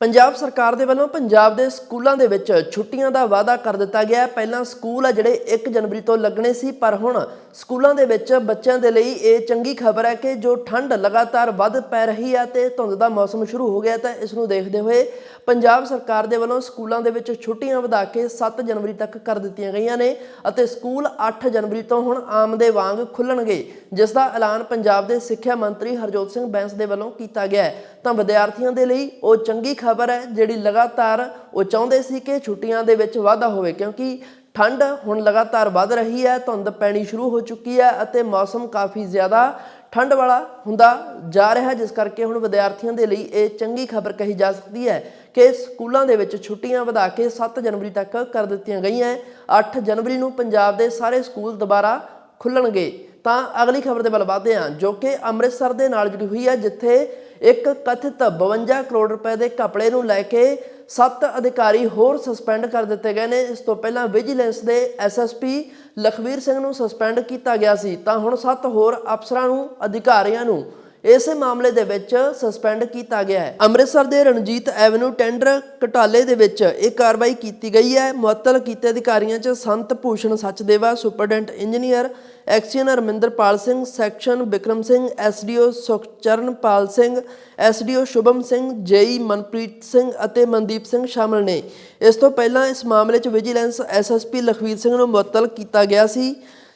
ਪੰਜਾਬ ਸਰਕਾਰ ਦੇ ਵੱਲੋਂ ਪੰਜਾਬ ਦੇ ਸਕੂਲਾਂ ਦੇ ਵਿੱਚ ਛੁੱਟੀਆਂ ਦਾ ਵਾਅਦਾ ਕਰ ਦਿੱਤਾ ਗਿਆ ਪਹਿਲਾਂ ਸਕੂਲ ਆ ਜਿਹੜੇ 1 ਜਨਵਰੀ ਤੋਂ ਲੱਗਣੇ ਸੀ, ਪਰ ਹੁਣ ਸਕੂਲਾਂ ਦੇ ਵਿੱਚ ਬੱਚਿਆਂ ਦੇ ਲਈ ਇਹ ਚੰਗੀ ਖਬਰ ਹੈ ਕਿ ਜੋ ਠੰਡ ਲਗਾਤਾਰ ਵੱਧ ਪੈ ਰਹੀ ਹੈ ਤੇ ਧੁੰਦ ਦਾ ਮੌਸਮ ਸ਼ੁਰੂ ਹੋ ਗਿਆ ਤਾਂ ਇਸ ਨੂੰ ਦੇਖਦੇ ਹੋਏ ਪੰਜਾਬ ਸਰਕਾਰ ਦੇ ਵੱਲੋਂ ਸਕੂਲਾਂ ਦੇ ਵਿੱਚ ਛੁੱਟੀਆਂ ਵਧਾ ਕੇ 7 ਜਨਵਰੀ ਤੱਕ ਕਰ ਦਿੱਤੀਆਂ ਗਈਆਂ ਨੇ ਅਤੇ ਸਕੂਲ 8 ਜਨਵਰੀ ਤੋਂ ਹੁਣ ਆਮ ਦੇ ਵਾਂਗ ਖੁੱਲਣਗੇ, ਜਿਸ ਦਾ ਐਲਾਨ ਪੰਜਾਬ ਦੇ ਸਿੱਖਿਆ ਮੰਤਰੀ ਹਰਜੋਤ ਸਿੰਘ ਬੈਂਸ ਦੇ ਵੱਲੋਂ ਕੀਤਾ ਗਿਆ ਹੈ। ਤਾਂ ਵਿਦਿਆਰਥੀਆਂ ਦੇ ਲਈ ਉਹ ਚੰਗੀ ਖਬਰ ਹੈ, ਜਿਹੜੀ ਲਗਾਤਾਰ ਉਹ ਚਾਹੁੰਦੇ ਸੀ ਕਿ ਛੁੱਟੀਆਂ ਦੇ ਵਿੱਚ ਵਾਧਾ ਹੋਵੇ, ਕਿਉਂਕਿ ਠੰਡ ਹੁਣ ਲਗਾਤਾਰ ਵੱਧ ਰਹੀ ਹੈ, ਧੁੰਦ ਪੈਣੀ ਸ਼ੁਰੂ ਹੋ ਚੁੱਕੀ ਹੈ ਅਤੇ ਮੌਸਮ ਕਾਫੀ ਜ਼ਿਆਦਾ ਠੰਡ ਵਾਲਾ ਹੁੰਦਾ ਜਾ ਰਿਹਾ, ਜਿਸ ਕਰਕੇ ਹੁਣ ਵਿਦਿਆਰਥੀਆਂ ਦੇ ਲਈ ਇਹ ਚੰਗੀ ਖਬਰ ਕਹੀ ਜਾ ਸਕਦੀ ਹੈ ਕਿ ਸਕੂਲਾਂ ਦੇ ਵਿੱਚ ਛੁੱਟੀਆਂ ਵਧਾ ਕੇ 7 ਜਨਵਰੀ ਤੱਕ ਕਰ ਦਿੱਤੀਆਂ ਗਈਆਂ ਹੈ। 8 ਜਨਵਰੀ ਨੂੰ ਪੰਜਾਬ ਦੇ ਸਾਰੇ ਸਕੂਲ ਦੁਬਾਰਾ ਖੁੱਲਣਗੇ ਤਾਂ ਅਗਲੀ ਖਬਰ ਦੇ ਵੱਲ ਵਧਦੇ ਹਾਂ, ਜੋ ਕਿ ਅੰਮ੍ਰਿਤਸਰ ਦੇ ਨਾਲ ਜੁੜੀ ਹੋਈ ਹੈ, ਜਿੱਥੇ ਇੱਕ ਕਥਿਤ 52 ਕਰੋੜ ਰੁਪਏ ਦੇ ਕਪੜੇ ਨੂੰ ਲੈ ਕੇ ਸੱਤ ਅਧਿਕਾਰੀ ਹੋਰ ਸਸਪੈਂਡ ਕਰ ਦਿੱਤੇ ਗਏ ਨੇ। ਇਸ ਤੋਂ ਪਹਿਲਾਂ ਵਿਜੀਲੈਂਸ ਦੇ ਐਸਐਸਪੀ ਲਖਵੀਰ ਸਿੰਘ ਨੂੰ ਸਸਪੈਂਡ ਕੀਤਾ ਗਿਆ ਸੀ। ਤਾਂ ਹੁਣ ਸੱਤ ਹੋਰ ਅਫਸਰਾਂ ਨੂੰ, ਅਧਿਕਾਰੀਆਂ ਨੂੰ ਇਸੇ ਮਾਮਲੇ ਦੇ ਵਿੱਚ ਸਸਪੈਂਡ ਕੀਤਾ ਗਿਆ ਹੈ। ਅੰਮ੍ਰਿਤਸਰ ਦੇ ਰਣਜੀਤ ਐਵਨਿਊ ਟੈਂਡਰ ਘਟਾਲੇ ਦੇ ਵਿੱਚ ਇਹ ਕਾਰਵਾਈ ਕੀਤੀ ਗਈ ਹੈ। ਮੁਅੱਤਲ ਕੀਤੇ ਅਧਿਕਾਰੀਆਂ 'ਚ Sant Bhushan Sachdeva, superintendent engineer XEN Raminderpal Singh, section Vikram Singh, SDO Sukhcharanpal Singh, SDO Shubham Singh, JE Manpreet Singh ਅਤੇ ਮਨਦੀਪ ਸਿੰਘ ਸ਼ਾਮਲ ਨੇ। ਇਸ ਤੋਂ ਪਹਿਲਾਂ ਇਸ ਮਾਮਲੇ 'ਚ ਵਿਜੀਲੈਂਸ ਐਸਐਸਪੀ ਲਖਵੀਰ ਸਿੰਘ ਨੂੰ ਮੁਅੱਤਲ ਕੀਤਾ ਗਿਆ ਸੀ।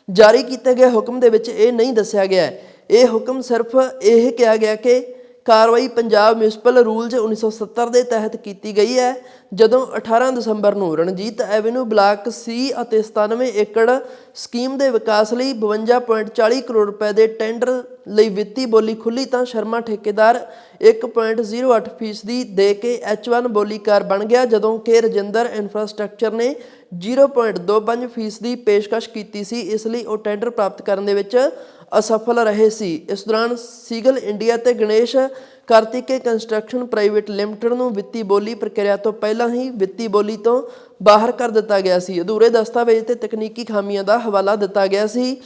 ਜਾਰੀ ਕੀਤੇ ਗਏ ਹੁਕਮ ਦੇ ਵਿੱਚ ਇਹ ਨਹੀਂ ਦੱਸਿਆ ਗਿਆ ਹੈ। ਇਹ ਹੁਕਮ ਸਿਰਫ ਇਹ ਕਿਹਾ ਗਿਆ ਕਿ ਕਾਰਵਾਈ ਪੰਜਾਬ ਮਿਊਨਿਸਪਲ ਰੂਲਸ 1970 ਦੇ ਤਹਿਤ ਕੀਤੀ ਗਈ ਹੈ, ਜਦੋਂ 18 ਦਸੰਬਰ ਨੂੰ ਰਣਜੀਤ ਐਵਨਿਊ ਬਲਾਕ ਸੀ ਅਤੇ 97 ਏਕੜ ਸਕੀਮ ਦੇ ਵਿਕਾਸ ਲਈ 52.40 ਕਰੋੜ ਰੁਪਏ ਦੇ ਟੈਂਡਰ ਲਈ ਵਿੱਤੀ ਬੋਲੀ ਖੁੱਲੀ ਤਾਂ ਸ਼ਰਮਾ ਠੇਕੇਦਾਰ 1.08 ਫੀਸਦੀ ਦੇ ਕੇ H1 ਬੋਲੀਕਾਰ ਬਣ ਗਿਆ, ਜਦੋਂ ਕਿ ਰਜਿੰਦਰ ਇਨਫਰਾਸਟ੍ਰਕਚਰ ਨੇ 0.25 ਫੀਸਦੀ ਪੇਸ਼ਕਸ਼ ਕੀਤੀ ਸੀ, ਇਸ ਲਈ ਉਹ ਟੈਂਡਰ ਪ੍ਰਾਪਤ ਕਰਨ ਦੇ ਵਿੱਚ ਅਸਫਲ ਰਹੇ ਸੀ। ਇਸ ਦੌਰਾਨ ਸੀਗਲ ਇੰਡੀਆ ਤੇ Ganesh Kartikeya construction private limited ਨੂੰ ਵਿੱਤੀ ਬੋਲੀ ਪ੍ਰਕਿਰਿਆ ਤੋਂ ਪਹਿਲਾਂ ਹੀ ਵਿੱਤੀ ਬੋਲੀ ਤੋਂ ਬਾਹਰ ਕਰ ਦਿੱਤਾ ਗਿਆ ਸੀ। ਅਧੂਰੇ ਦਸਤਾਵੇਜ਼ ਤੇ ਤਕਨੀਕੀ ਖਾਮੀਆਂ ਦਾ ਹਵਾਲਾ ਦਿੱਤਾ ਗਿਆ ਸੀ।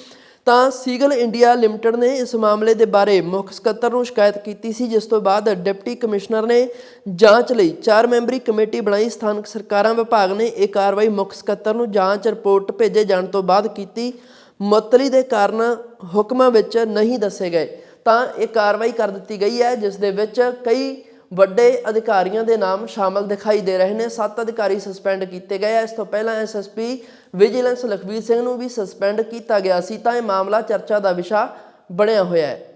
ਤਾਂ ਸੀਗਲ ਇੰਡੀਆ ਲਿਮਟਿਡ ਨੇ ਇਸ ਮਾਮਲੇ ਦੇ ਬਾਰੇ ਮੁੱਖ ਸਕੱਤਰ ਨੂੰ ਸ਼ਿਕਾਇਤ ਕੀਤੀ ਸੀ, ਜਿਸ ਤੋਂ ਬਾਅਦ ਡਿਪਟੀ ਕਮਿਸ਼ਨਰ ਨੇ ਜਾਂਚ ਲਈ ਚਾਰ ਮੈਂਬਰੀ ਕਮੇਟੀ ਬਣਾਈ। ਸਥਾਨਕ ਸਰਕਾਰਾਂ ਵਿਭਾਗ ਨੇ ਇਹ ਕਾਰਵਾਈ ਮੁੱਖ ਸਕੱਤਰ ਨੂੰ ਜਾਂਚ ਰਿਪੋਰਟ ਭੇਜੇ ਜਾਣ ਤੋਂ ਬਾਅਦ ਕੀਤੀ। ਮੁਅੱਤਲੀ ਦੇ ਕਾਰਨ ਹੁਕਮਾਂ ਵਿੱਚ ਨਹੀਂ ਦੱਸੇ ਗਏ। ਤਾਂ ਇਹ ਕਾਰਵਾਈ ਕਰ ਦਿੱਤੀ ਗਈ ਹੈ, ਜਿਸ ਦੇ ਵਿੱਚ ਕਈ ਵੱਡੇ ਅਧਿਕਾਰੀਆਂ ਦੇ ਨਾਮ ਸ਼ਾਮਲ ਦਿਖਾਈ ਦੇ ਰਹੇ ਨੇ। ਸੱਤ ਅਧਿਕਾਰੀ ਸਸਪੈਂਡ ਕੀਤੇ ਗਏ ਆ। ਇਸ ਤੋਂ ਪਹਿਲਾਂ ਐਸਐਸਪੀ ਵਿਜੀਲੈਂਸ ਲਖਵੀਰ ਸਿੰਘ ਨੂੰ ਵੀ ਸਸਪੈਂਡ ਕੀਤਾ ਗਿਆ ਸੀ ਤਾਂ ਇਹ ਮਾਮਲਾ ਚਰਚਾ ਦਾ ਵਿਸ਼ਾ ਬਣਿਆ ਹੋਇਆ ਹੈ।